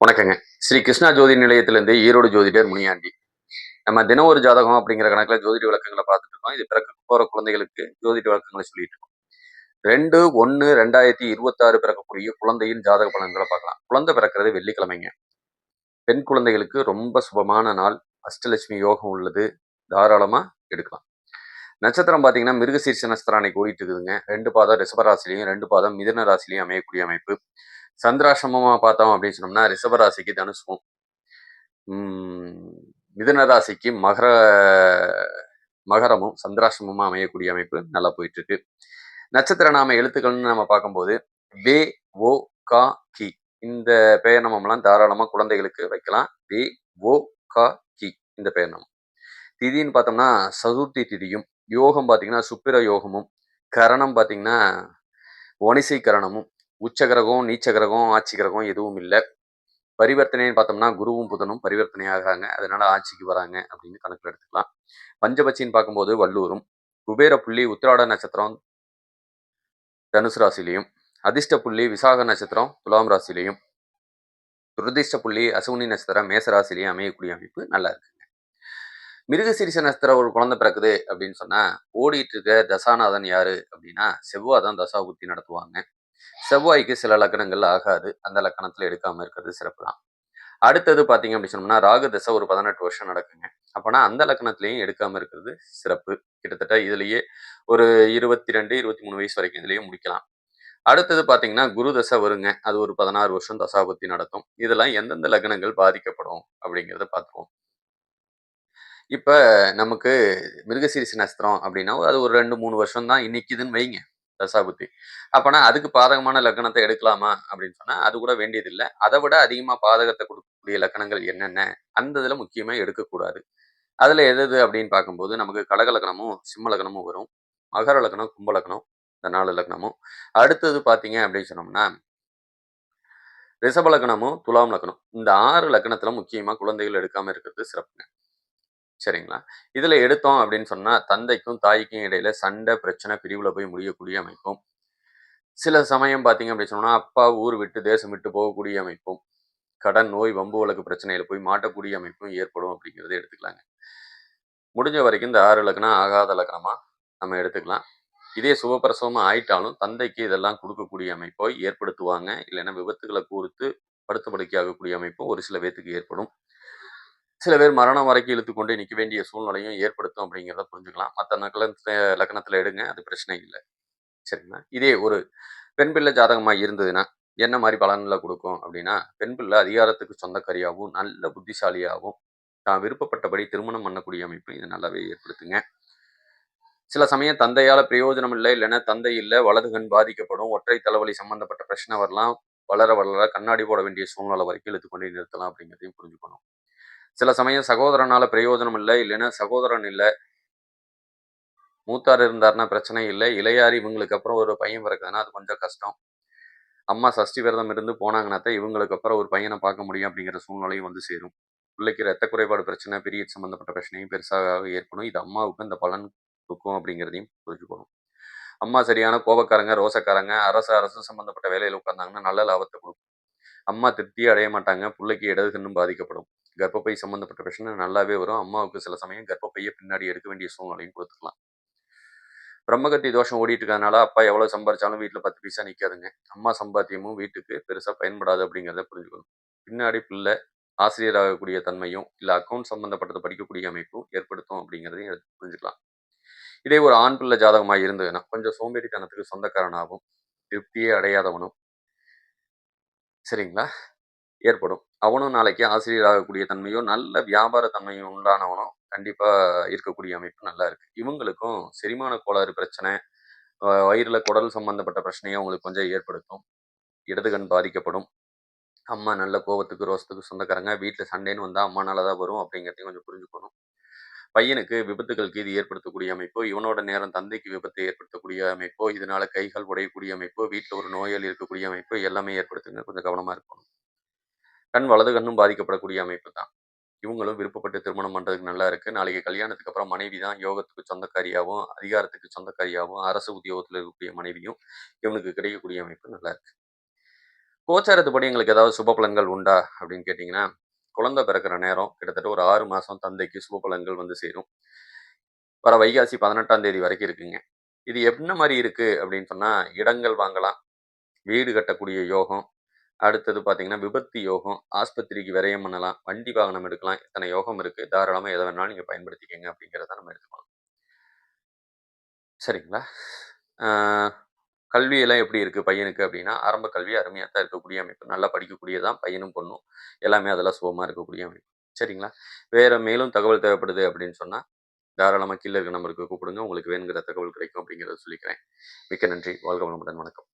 வணக்கங்க. ஸ்ரீ கிருஷ்ணா ஜோதி நிலையத்திலிருந்து ஈரோடு ஜோதிடர் முனியாண்டி. நம்ம தினம் ஒரு ஜாதகம் அப்படிங்கிற கணக்குல ஜோதிட விளக்கங்களை பார்த்துட்டு இருக்கோம். இது பிறக்க போற குழந்தைகளுக்கு ஜோதிட விளக்கங்களை சொல்லிட்டு இருக்கோம். ரெண்டு ஒன்னு ரெண்டாயிரத்தி இருபத்தாறு பிறக்கக்கூடிய குழந்தையின் ஜாதக பலன்களை பார்க்கலாம். குழந்தை பிறக்கிறது வெள்ளிக்கிழமைங்க. பெண் குழந்தைகளுக்கு ரொம்ப சுபமான நாள். அஷ்டலட்சுமி யோகம் உள்ளது. தாராளமா எடுக்கலாம். நட்சத்திரம் பார்த்தீங்கன்னா மிருகசீர்ஷ நட்சத்திரம் அன்னைக்கு ஓடிட்டு இருக்குதுங்க. ரெண்டு பாதம் ரிஷபராசிலையும் ரெண்டு பாதம் மிதன ராசிலையும் அமையக்கூடிய அமைப்பு. சந்திராசிரமமா பார்த்தோம் அப்படின்னு சொன்னோம்னா ரிஷபராசிக்கு தனுசும் உம், மகர மகரமும் சந்திராசிரமமாக அமையக்கூடிய அமைப்பு நல்லா போயிட்டு இருக்கு நட்சத்திர நாம எழுத்துக்கள்னு நம்ம பார்க்கும்போது வே ஓ கா கி. இந்த பெயர் நாமம்லாம் தாராளமாக குழந்தைகளுக்கு வைக்கலாம். வே ஓ கா கி. இந்த பெயர் நாமம். திதின்னு பார்த்தோம்னா சதுர்த்தி திதியும். யோகம் பார்த்தீங்கன்னா சுப்பிர யோகமும் கரணம் பார்த்தீங்கன்னா ஒனிசை கரணமும் உச்ச கிரகம் நீச்ச கிரகம் ஆட்சி கிரகம் எதுவும் இல்லை. பரிவர்த்தனைன்னு பார்த்தோம்னா குருவும் புதனும் பரிவர்த்தனை ஆகிறாங்க அதனால ஆட்சிக்கு வராங்க அப்படின்னு கணக்கில் எடுத்துக்கலாம். பஞ்சபட்சின்னு பார்க்கும்போது வல்லூரும் குபேர புள்ளி உத்திராட நட்சத்திரம் தனுசு ராசிலையும் அதிர்ஷ்ட புள்ளி விசாக நட்சத்திரம் துலாம் ராசிலையும் துரதிர்ஷ்ட புள்ளி அசுவினி நட்சத்திரம் மேச ராசிலையும் அமையக்கூடிய அமைப்பு நல்லா இருக்குங்க. மிருகசிரிச நட்சத்திரம் ஒரு குழந்தை பிறக்குது அப்படின்னு சொன்னா ஓடிட்டு இருக்க தசாநாதன் யாரு அப்படின்னா செவ்வாய் தான் தசா புத்தி நடத்துவாங்க. செவ்வாய்க்கு சில லக்கணங்கள் ஆகாது. அந்த லக்கணத்தில் எடுக்காமல் இருக்கிறது சிறப்பு தான் அடுத்தது பார்த்தீங்க அப்படின்னு சொன்னோம்னா ராகு தசை ஒரு பதினெட்டு வருஷம் நடக்குங்க. அப்போனா அந்த லக்கணத்திலையும் எடுக்காமல் இருக்கிறது சிறப்பு. கிட்டத்தட்ட இதுலேயே ஒரு இருபத்தி ரெண்டு இருபத்தி மூணு வயசு வரைக்கும் இதுலேயும் முடிக்கலாம். அடுத்தது பார்த்தீங்கன்னா குரு தசை வருங்க. அது ஒரு பதினாறு வருஷம் தசாபத்தி நடத்தும் இதெல்லாம் எந்தெந்த லக்னங்கள் பாதிக்கப்படும் அப்படிங்கிறத பார்த்துருவோம் இப்போ நமக்கு மிருகசீரிசி நஸ்திரம் அப்படின்னா அது ஒரு ரெண்டு மூணு வருஷம் தான் இன்னைக்குதுன்னு வைங்க. தசாபுத்தி. அப்பனா அதுக்கு பாதகமான லக்கணத்தை எடுக்கலாமா? அப்படின்னு சொன்னா அது கூட வேண்டியதில்லை. அதை விட அதிகமா பாதகத்தை கொடுக்கக்கூடிய லக்கணங்கள் என்னென்ன? அந்த இதில் முக்கியமா எடுக்கக்கூடாது. அதுல எது எது அப்படின்னு பார்க்கும்போது நமக்கு கடக லக்னமும் சிம்ம லக்னமும் வரும். மகர லக்னம் கும்ப லக்னம் இந்த நாலு லக்னமும் அடுத்தது பார்த்தீங்க அப்படின்னு சொன்னோம்னா ரிஷப லக்னமும் துலாம் லக்னம் இந்த ஆறு லக்னத்துல முக்கியமா குழந்தைகள் எடுக்காம இருக்கிறது சிறப்புங்க. சரிங்களா? இதில் எடுத்தோம் அப்படின்னு சொன்னால் தந்தைக்கும் தாய்க்கும் இடையில சண்டை பிரச்சனை பிரிவில் போய் முடியக்கூடிய அமைப்பும் சில சமயம் பார்த்தீங்க அப்படின்னு சொன்னால் அப்பா ஊர் விட்டு தேசம் விட்டு போகக்கூடிய அமைப்பும் கடன் நோய் வம்பு வழக்கு பிரச்சனையில் போய் மாட்டக்கூடிய அமைப்பும் ஏற்படும் அப்படிங்கிறத எடுத்துக்கலாங்க. முடிஞ்ச வரைக்கும் இந்த ஆறு லக்னம் ஆகாத லக்னமா நம்ம எடுத்துக்கலாம். இதே சுபப்பிரசவமா ஆயிட்டாலும் தந்தைக்கு இதெல்லாம் கொடுக்கக்கூடிய அமைப்போ ஏற்படுத்துவாங்க. இல்லைன்னா விபத்துகளை கூர்த்து படுத்த படுக்கையாகக்கூடிய அமைப்பும் ஒரு சில பேர்த்துக்கு ஏற்படும். சில பேர் மரணம் வரைக்கும் இழுத்துக்கொண்டே நிற்க வேண்டிய சூழ்நிலையும் ஏற்படுத்தும் அப்படிங்கிறத புரிஞ்சுக்கலாம். மற்ற நக்கலத்துல லக்கணத்தில் எடுங்க அது பிரச்சனை இல்லை. சரிங்களா? இதே ஒரு பெண் பிள்ளை ஜாதகமாக இருந்ததுன்னா என்ன மாதிரி பலன்களை கொடுக்கும் அப்படின்னா பெண் பிள்ளை அதிகாரத்துக்கு சொந்தக்காரியாகவும் நல்ல புத்திசாலியாகவும் தான் விருப்பப்பட்டபடி திருமணம் பண்ணக்கூடிய அமைப்பு இது நல்லாவே ஏற்படுத்துங்க. சில சமயம் தந்தையால் பிரயோஜனம் இல்லை இல்லைன்னா தந்தை இல்லை வலது கண் பாதிக்கப்படும் ஒற்றை தலைவலி சம்பந்தப்பட்ட பிரச்சனை வரலாம் வளர வளர கண்ணாடி போட வேண்டிய சூழ்நிலை வரைக்கும் இழுத்து கொண்டு நிறுத்தலாம் அப்படிங்கிறதையும் புரிஞ்சுக்கணும். சில சமயம் சகோதரனால பிரயோஜனம் இல்லை இல்லைன்னா சகோதரன் இல்லை. மூத்தார் இருந்தாருன்னா பிரச்சனை இல்லை. இளையாரி இவங்களுக்கு அப்புறம் ஒரு பையன் பிறக்குதுன்னா அது கொஞ்சம் கஷ்டம். அம்மா சஷ்டி விரதம் இருந்து போனாங்கன்னா இவங்களுக்கு அப்புறம் ஒரு பையனை பார்க்க முடியும் அப்படிங்கிற சூழ்நிலையும் வந்து சேரும். பிள்ளைக்கு ரத்த குறைபாடு பிரச்சனை பீரியட் சம்பந்தப்பட்ட பிரச்சனையும் பெருசாக ஏற்படும். இது அம்மாவுக்கு இந்த பலன் கொடுக்கும் அப்படிங்கிறதையும் புரிஞ்சுக்கணும். அம்மா சரியான கோபக்காரங்க ரோசக்காரங்க அரசு அரசு சம்பந்தப்பட்ட வேலையில் உட்கார்ந்தாங்கன்னா நல்ல லாபத்தை கொடுக்கும். அம்மா திருப்தியே அடைய மாட்டாங்க பிள்ளைக்கு இடது கண்ணும் பாதிக்கப்படும். கர்ப்பப்பை சம்மந்தப்பட்ட பிரச்சனை நல்லாவே வரும். அம்மாவுக்கு சில சமயம் கர்ப்பப்பையை பின்னாடி எடுக்க வேண்டிய சூழ்நிலையும் கொடுத்துக்கலாம். பிரம்மகத்தி தோஷம் ஓடிட்டு இருக்கிறதுனால அப்பா எவ்வளோ சம்பாரிச்சாலும் வீட்டில் பத்து பைசா நிற்காதுங்க அம்மா சம்பாத்தியமும் வீட்டுக்கு பெருசாக பயன்படாது அப்படிங்கிறத புரிஞ்சுக்கணும். பின்னாடி பிள்ளை ஆசிரியராகக்கூடிய தன்மையும் இல்லை அக்கௌண்ட் சம்மந்தப்பட்டதை படிக்கக்கூடிய அமைப்பும் ஏற்படுத்தும் அப்படிங்கிறதையும் எடுத்து புரிஞ்சுக்கலாம். இதே ஒரு ஆண் பிள்ளை ஜாதகமாக இருந்ததுன்னா கொஞ்சம் சோம்பேறித்தனத்துக்கு சொந்தக்காரனாகவும் திருப்தியே அடையாதவனும் சரிங்களா? ஏற்படும். அவனும் நாளைக்கு ஆசிரியர் ஆகக்கூடிய தன்மையும் நல்ல வியாபார தன்மையும் உண்டானவனும் கண்டிப்பாக இருக்கக்கூடிய அமைப்பு நல்லா இருக்கு. இவங்களுக்கும் செரிமான கோளாறு பிரச்சனை வயிறில் குடல் சம்பந்தப்பட்ட பிரச்சனையும் அவங்களுக்கு கொஞ்சம் ஏற்படுத்தும். இடது கண் பாதிக்கப்படும். அம்மா நல்ல கோபத்துக்கு ரோசத்துக்கு சொந்தக்காரங்க வீட்டில் சண்டைன்னு வந்தால் அம்மானால தான் வரும் அப்படிங்கிறதையும் கொஞ்சம் புரிஞ்சுக்கணும். பையனுக்கு விபத்துகளுக்கு இது ஏற்படுத்தக்கூடிய அமைப்போ இவனோட நேரம் தந்தைக்கு விபத்தை ஏற்படுத்தக்கூடிய அமைப்போ இதனால கைகள் உடையக்கூடிய அமைப்போ வீட்டில் ஒரு நோயாளி இருக்கக்கூடிய அமைப்போ எல்லாமே ஏற்படுத்துங்க. கொஞ்சம் கவனமாக இருக்கணும். கண் வலது கண்ணும் பாதிக்கப்படக்கூடிய அமைப்பு தான். இவங்களும் விருப்பப்பட்டு திருமணம் பண்ணுறதுக்கு நல்லா இருக்குது நாளைக்கு கல்யாணத்துக்கு அப்புறம் மனைவி தான் யோகத்துக்கு சொந்தக்காரியாகவும் அதிகாரத்துக்கு சொந்தக்காரியாகவும் அரசு உத்தியோகத்தில் இருக்கக்கூடிய மனைவியும் இவனுக்கு கிடைக்கக்கூடிய அமைப்பு நல்லா இருக்கு. கோச்சாரத்துப்படி எங்களுக்கு ஏதாவது சுப பலன்கள் உண்டா அப்படின்னு கேட்டிங்கன்னா குழந்தை பிறக்கிற நேரம் கிட்டத்தட்ட ஒரு ஆறு மாதம் தந்தைக்கு சுப பலன்கள் வந்து சேரும். வர வைகாசி பதினெட்டாம் தேதி வரைக்கும் இருக்குங்க. இது என்ன மாதிரி இருக்குது அப்படின்னு சொன்னால் இடங்கள் வாங்கலாம் வீடு கட்டக்கூடிய யோகம் அடுத்தது பார்த்தீங்கன்னா விபத்து யோகம் ஆஸ்பத்திரிக்கு விரயம் பண்ணலாம் வண்டி வாகனம் எடுக்கலாம் இத்தனை யோகம் இருக்குது தாராளமாக எதை வேணாலும் நீங்கள் பயன்படுத்திக்கங்க அப்படிங்கிறத நம்ம எடுத்துக்கலாம். சரிங்களா? கல்வியெல்லாம் எப்படி இருக்குது பையனுக்கு அப்படின்னா ஆரம்ப கல்வி அருமையாக தான் இருக்கக்கூடிய அமைப்பு நல்லா படிக்கக்கூடியதான் பையனும் பொண்ணும் எல்லாமே அதெல்லாம் சுகமாக இருக்கக்கூடிய அமைப்பு. சரிங்களா? வேறு மேலும் தகவல் தேவைப்படுது அப்படின்னு சொன்னால் தாராளமாக கீழே இருக்க நம்பருக்கு கூப்பிடுங்க. உங்களுக்கு வேணுங்கிற தகவல் கிடைக்கும் அப்படிங்கிறத சொல்லிக்கிறேன். மிக்க நன்றி. வாழ்க வளமுடன். வணக்கம்.